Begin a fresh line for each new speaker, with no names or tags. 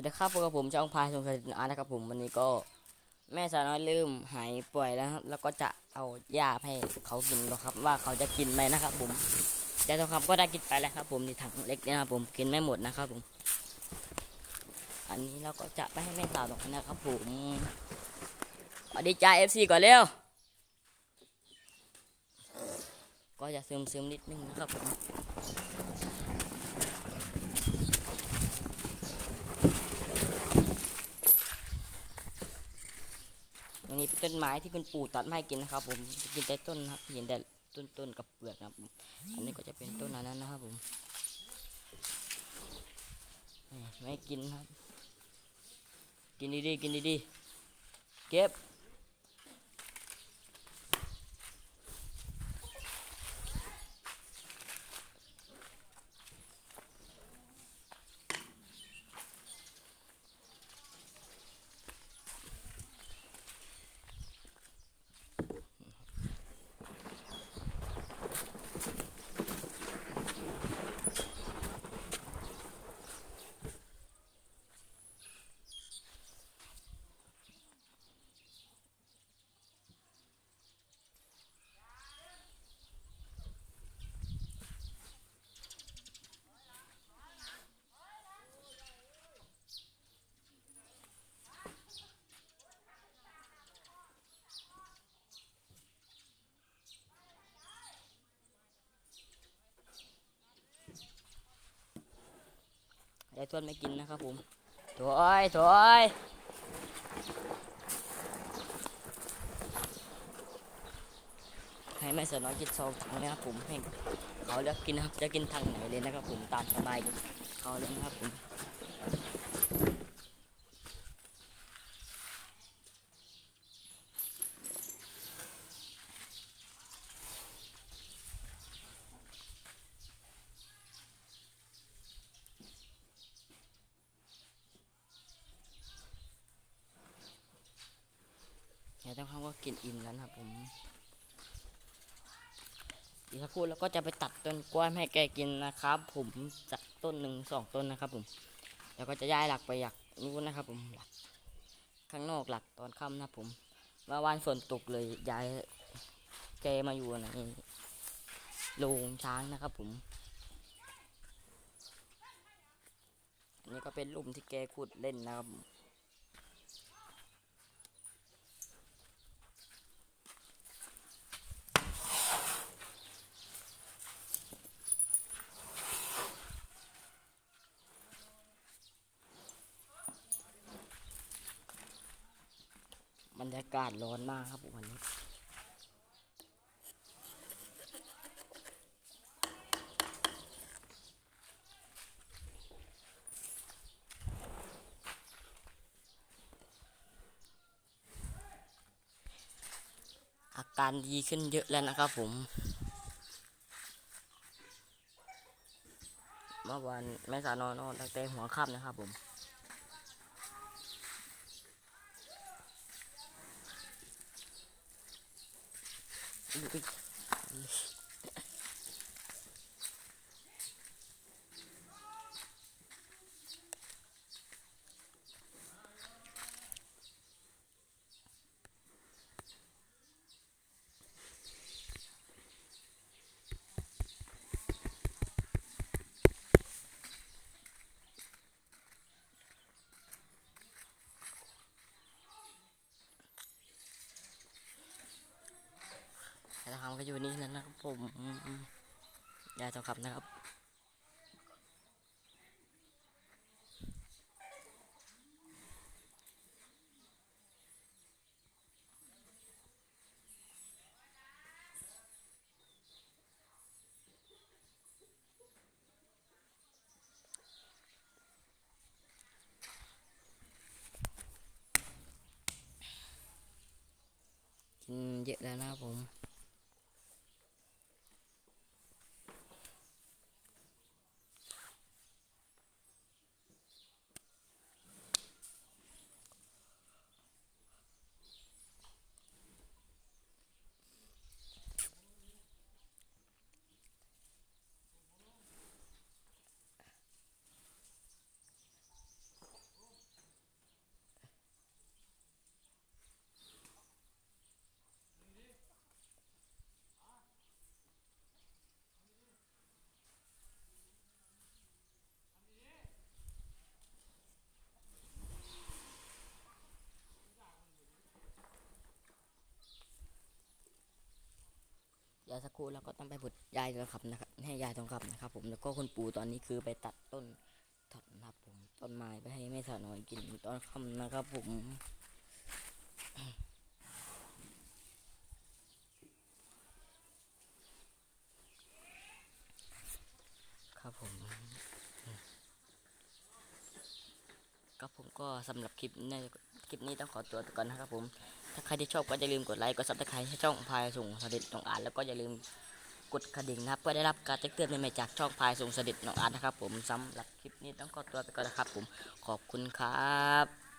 วัสดีครับพวกบผมช่องพายสงสัยอานะครับผมวันนี้ก็แม่สาวน้อยลืมหายป่วยแล้วครับ แล้วก็จะเอาหญ้าให้เขากินนะครับ ว่าเขาจะกินไหมนะครับ ผมแต่ทองคำก็ได้กินไปแล้วครับ ผมในถังเล็กเนี่ยนะครับผมกินไม่หมดนะครับผม อันนี้เราก็จะไปให้แม่สาวตรงนั้นนะครับ ผมสวัสดีจ้าเอฟซีก่อนเร็วก็จะซึมซึมนิดนึงนะครับผม อันนี้เป็นต้นไม้ที่คุณปู่ตัดไม้กินนะครับ ผมกินแต่ต้นนะครับเห็นแต่ต้นต้นกับเปลือกนะครับผมอันนี้ก็จะเป็นต้นอันนั้นนะครับผมไม่กินครับ กินดีๆกินดีๆเก็บ ยายทวดไม่กินนะครับผมถอยถอยให้แม่สน้อยกินซองถังนะครับผมให้เขาเลือกกินนะครับจะกินทางไหนเลยนะครับผมตามสบายเขาเลยนะครับผม เดี๋ยวต้องคำว่ากินอิ่มแล้วนะครับผมอีกสักครู่แล้วก็จะไปตัดต้นกล้วยให้แกกินนะครับ ผมจากต้นหนึ่งสองต้นนะครับ ผมแล้วก็จะย้ายหลักไปอยากนู้นนะครับ ผมหลักข้างนอกหลักตอนค่ำนะครับผมเมื่อวานฝนตกเลยย้ายแกมาอยู่ในโรงช้างนะครับ ผมอันนี้ก็เป็นหลุมที่แกขุดเล่นนะครับ บรรยากาศร้อนมากครับผมวันนี้ อาการดีขึ้นเยอะแล้วนะครับผม เมื่อวานแม่สาวนอนนอนตั้งแต่หัวค่ำนะครับผม อุ๊ยยายทองคำ ก็อยู่นี่แล้วนะครับผมยายทองคำนะครับเยอะแล้วนะผม สักครู่แล้วก็ต้องไปบุดยายทองคำนะครับ ให้ยายทองคำนะครับผมแล้วก็คุณปู่ตอนนี้คือไปตัดต้นถอนนะครับผมต้นไม้ไปให้แม่สาวน้อยกินตอนค่ำนะครับผมครับผมครับผมก็สำหรับคลิปในคลิปนี้ต้องขอตัวก่อนนะครับผม ถ้าใครที่ชอบก็อย่าลืมกดไลค์ กดซับสไครต์ให้ช่องพายส่งสดิตน้องอาร์ตแล้วก็อย่าลืมกดกระดิ่งนะครับเพื่อได้รับการแจ้งเตือนใหม่ๆจากช่องพายส่งสดิตน้องอาร์ตนะครับ ผมสำหรับคลิปนี้ต้องขอตัวไปก่อนนะครับผมขอบคุณครับ